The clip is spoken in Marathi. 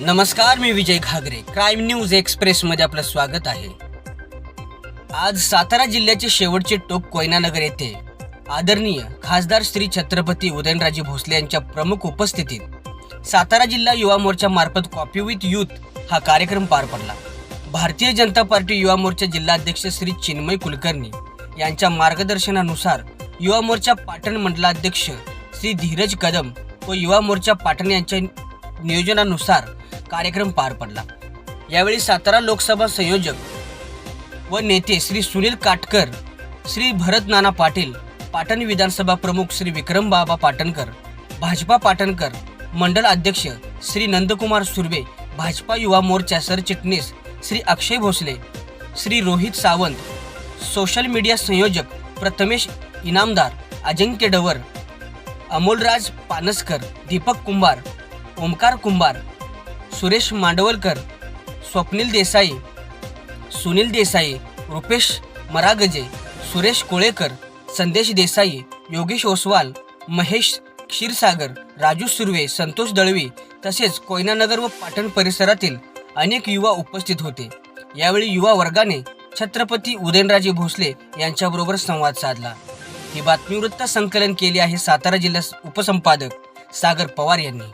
नमस्कार मी Vijay Ghagare. Crime news express मध्ये आपलं स्वागत आहे. आज सातारा जिल्ह्याचे शेवटचे टोक कोयनानगर येथे आदरणीय खासदार श्री छत्रपती उदयनराजे भोसले यांच्या प्रमुख उपस्थितीत सातारा जिल्हा युवा मोर्चा मार्फत कॉपी विथ युथ हा कार्यक्रम पार पडला. भारतीय जनता पार्टी युवा मोर्चा जिल्हाध्यक्ष श्री चिन्मय कुलकर्णी यांच्या मार्गदर्शनानुसार युवा मोर्चा पाटण मंडलाध्यक्ष श्री धीरज कदम व युवा मोर्चा पाटण यांच्या नियोजनानुसार कार्यक्रम पार पडला. यावेळी सातारा लोकसभा संयोजक व नेते श्री सुनील काटकर श्री भरत नाना पाटील पाटण विधानसभा प्रमुख श्री विक्रम बाबा पाटणकर भाजपा पाटणकर मंडल अध्यक्ष श्री नंदकुमार सुर्वे भाजपा युवा मोर्चा सरचिटणीस श्री अक्षय भोसले श्री रोहित सावंत सोशल मीडिया संयोजक प्रथमेश इनामदार अजिंक्य डवर अमोलराज पानसकर दीपक कुंभार ओमकार कुंभार सुरेश मांडवलकर स्वप्नील देसाई सुनील देसाई रुपेश मरागजे सुरेश कोळेकर संदेश देसाई योगेश ओसवाल महेश क्षीरसागर राजू सुर्वे संतोष दळवी तसेच कोयनानगर व पाटण परिसरातील अनेक युवा उपस्थित होते. यावेळी युवा वर्गाने छत्रपती उदयनराजे भोसले यांच्याबरोबर संवाद साधला. ही बातमी वृत्त संकलन केली आहे सातारा जिल्हा उपसंपादक सागर पवार यांनी.